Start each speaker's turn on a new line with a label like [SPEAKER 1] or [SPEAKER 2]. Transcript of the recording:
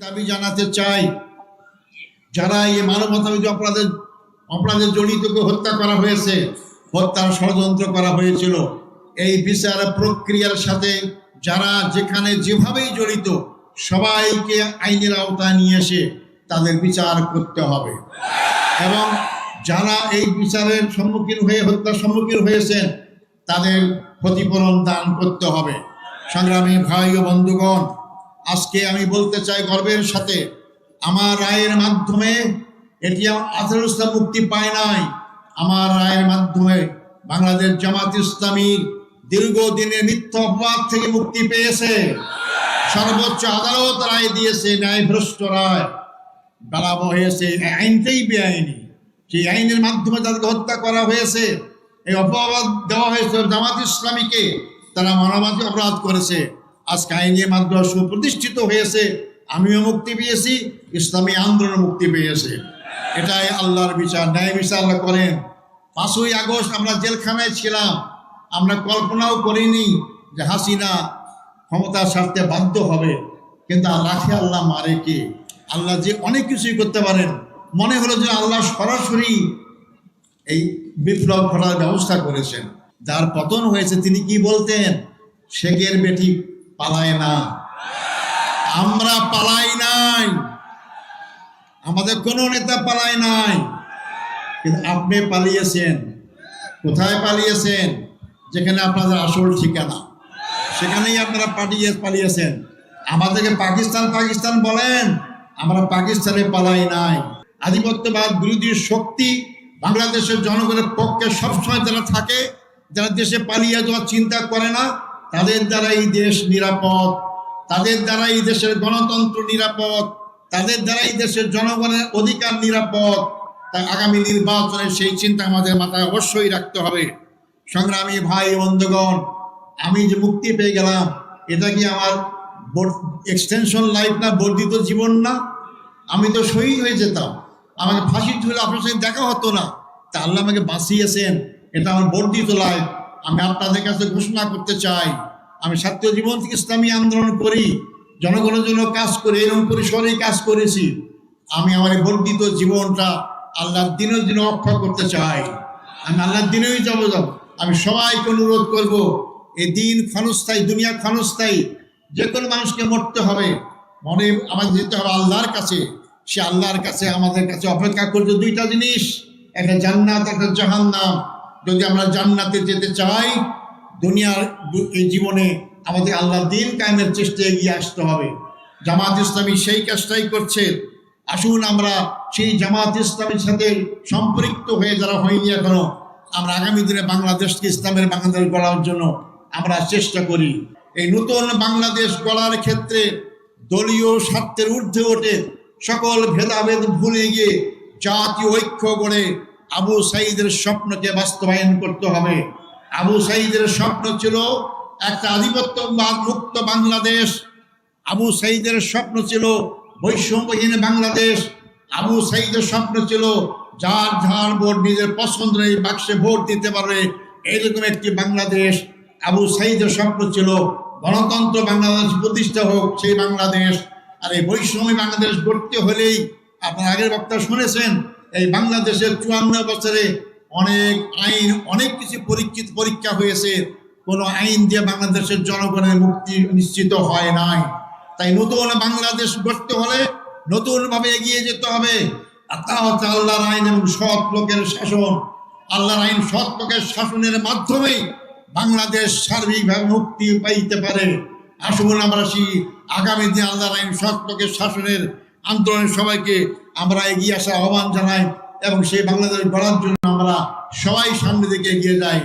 [SPEAKER 1] দাবি জানাতে চাই। যারা এই মানবতাবিধি অপরাধে অপরাধে জড়িতকে হত্যা করা হয়েছে, হত্যার ষড়যন্ত্র করা হয়েছিল। এই বিচার প্রক্রিয়ার সাথে যারা যেখানে যেভাবেই জড়িত, সবাইকে আইনের আওতায় নিয়ে এসে তাদের বিচার করতে হবে। এবং যারা এই বিচারের সম্মুখীন হয়ে হত্যার সম্মুখীন হয়েছেন, তাদের ক্ষতিপূরণ দান করতে হবে। সংগ্রামী ভাই ও বন্ধুগণ আজকে আমি বলতে চাই গর্বের সাথে, আমার রায়ের মাধ্যমে এটি আজহারুল ইসলাম মুক্তি পায় নাই। আমার রায়ের মাধ্যমে বাংলাদেশ জামাত ইসলামীর দীর্ঘদিনের মিথ্যা অপবাদ থেকে মুক্তি পেয়েছে। সর্বোচ্চ আদালত রায় দিয়েছে ন্যায় ভ্রষ্ট রায়। বেড়াবো হয়েছে আইনটাই বেআইনি। সেই আইনের মাধ্যমে তাদেরকে হত্যা করা হয়েছে। এই অপবাদ দেওয়া হয়েছে জামাত ইসলামীকে। তারা মানবাধিক অপরাধ করেছে। আজকে আইনের মাধ্যমে প্রতিষ্ঠিত হয়েছে, আমিও মুক্তি পেয়েছি, ইসলামী আন্দোলন মুক্তি পেয়েছে। এটাই আল্লাহর বিচার, ন্যায় বিচার আল্লাহ করেন। পাঁচই আগস্ট আমরা জেলখানায় ছিলাম। আমরা কল্পনাও করিনি যে হাসিনা ক্ষমতা ছাড়তে বাধ্য হবে, কিন্তু রাখে আল্লাহ মারে কে? আল্লাহ যে অনেক কিছুই করতে পারেন। মনে হলো যে আল্লাহ সরাসরি এই বিপ্লব ঘটার ব্যবস্থা করেছেন। যার পতন হয়েছে তিনি কি বলতেন? শেখের বেটি পালায় না। আমরা পালাই নাই। আমাদের কোনো নেতা পালায় নাই। কিন্তু আপনি পালিয়েছেন। কোথায় পালিয়েছেন? যেখানে আপনাদের আসল ঠিকানা। সেখানেই আপনারা পাঠিয়ে পালিয়েছেন। আমাদেরকে পাকিস্তান পাকিস্তান বলেন, আমরা পাকিস্তানে পালাই নাই। আধিপত্যবাদ বিরোধী শক্তি বাংলাদেশের জনগণের পক্ষে সবসময় যারা থাকে, যারা দেশে পালিয়ে যাওয়ার চিন্তা করে না তাদের দ্বারা এই দেশ নিরাপদ, তাদের দ্বারা এই দেশের গণতন্ত্র নিরাপদ, তাদের দ্বারা এই দেশের জনগণের অধিকার নিরাপদ। তাই আগামী নির্বাচনে সেই চিন্তা আমাদের মাথায় অবশ্যই রাখতে হবে। সংগ্রামী ভাই বন্ধুগণ, আমি যে মুক্তি পেয়ে গেলাম, এটা কি আমার এক্সটেনশন লাইফ না, বর্ধিত জীবন না? আমি তো শহীদ হয়ে যেতাম। আমাকে ফাঁসি ঝুলে আপনার সঙ্গে দেখা হতো না। তা আল্লাহ আমাকে বাঁচিয়েছেন। এটা আমার বর্ধিত লাইফ আমি আপনাদের কাছে ঘোষণা করতে চাই। আমি ছাত্র জীবন থেকে ইসলামী আন্দোলন করি, জনগণের জন্য কাজ করি, এরকম পরিসরেই কাজ করেছি। আমি আমার বর্ধিত জীবনটা আল্লাহর দিনের জন্য অক্ষয় করতে চাই। আমি আল্লাহর দিনেই যাব যাব। আমি সবাইকে অনুরোধ করব এই দিন ক্ষণস্থায়ী, দুনিয়া ক্ষণস্থায়ী, যে কোনো মানুষকে মরতে হবে। মনে আমাদের যেতে হবে আল্লাহর কাছে। সে আল্লাহর কাছে, আমাদের কাছে অপেক্ষা করছে দুইটা জিনিস, একটা জান্নাত, একটা জাহান্নাম। যদি আমরা জান্নাতে যেতে চাই, দুনিয়ার এই জীবনে আমাদের আল্লাহ দিন কায়েমের চেষ্টা এগিয়ে আসতে হবে। জামাত ইসলামী সেই কাজটাই করছে। আসুন আমরা সেই জামাত ইসলামের সাথে সম্পৃক্ত হয়ে যারা হয়নি এখনও, আমরা আগামী দিনে বাংলাদেশকে ইসলামের বাংলাদেশ গড়ার জন্য আমরা চেষ্টা করি। এই নতুন বাংলাদেশ গড়ার ক্ষেত্রে দলীয় স্বার্থের ঊর্ধ্বে ওঠে সকল ভেদাভেদ ভুলে গিয়ে জাতীয় ঐক্য গড়ে আবু সাইদের স্বপ্নকে বাস্তবায়ন করতে হবে। আবু সাইদের স্বপ্ন ছিল একটা আধিপত্যবাদ মুক্ত বাংলাদেশ। আবু সাইদের স্বপ্ন ছিল বৈষম্যহীন বাংলাদেশ। আবু সাইদের স্বপ্ন ছিল যার যার ভোট নিজের পছন্দের এই বাক্সে ভোট দিতে পারবে এইরকম একটি বাংলাদেশ। আবু সাইদের স্বপ্ন ছিল গণতন্ত্র বাংলাদেশ প্রতিষ্ঠা হোক, সেই বাংলাদেশ। আর এই বৈষম্য বাংলাদেশ গড়তে হলেই আপনার আগের বক্তা শুনেছেন এই বাংলাদেশের চুয়ান্ন বছরে অনেক আইন, অনেক কিছু পরীক্ষিত পরীক্ষা হয়েছে। কোনো আইন দিয়ে বাংলাদেশের জনগণের মুক্তি নিশ্চিত হয় নাই। তাই নতুন বাংলাদেশ গড়তে হলে নতুনভাবে এগিয়ে যেতে হবে। আর তা হচ্ছে আল্লাহর আইন এবং সৎ লোকের শাসন। আল্লাহর আইন সৎ লোকের শাসনের মাধ্যমেই বাংলাদেশ সার্বিকভাবে মুক্তি পাইতে পারে। আসুন আমরা সেই আগামী দিন আল্লাহর আইন সৎ লোকের শাসনের আন্দোলনের সবাইকে আমরা এগিয়ে আসার আহ্বান জানাই এবং সেই বাংলাদেশ গড়ার জন্য আমরা সবাই সামনে দিকে এগিয়ে যাই।